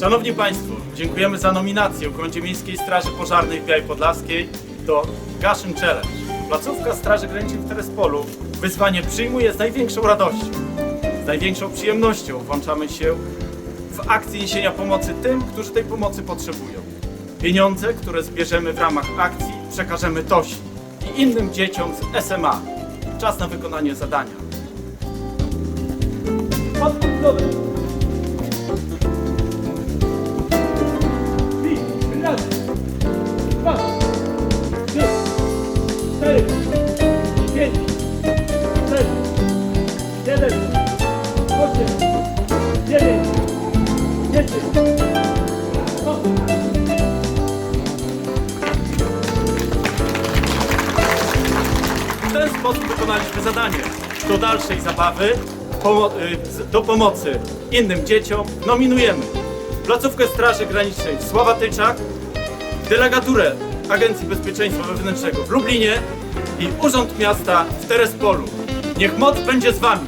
Szanowni Państwo, dziękujemy za nominację w Miejskiej Straży Pożarnej w Białej Podlaskiej do Gaszyn Challenge. Placówka Straży Granicznej w Terespolu wyzwanie przyjmuje z największą radością. Z największą przyjemnością włączamy się w akcję niesienia pomocy tym, którzy tej pomocy potrzebują. Pieniądze, które zbierzemy w ramach akcji, przekażemy Tosi i innym dzieciom z SMA. Czas na wykonanie zadania. Podpór ten sposób wykonaliśmy zadanie. Do dalszej zabawy, pomo- y, do pomocy innym dzieciom nominujemy placówkę Straży Granicznej w Sławatyczach, delegaturę Agencji Bezpieczeństwa Wewnętrznego w Lublinie i Urząd Miasta w Terespolu. Niech moc będzie z Wami!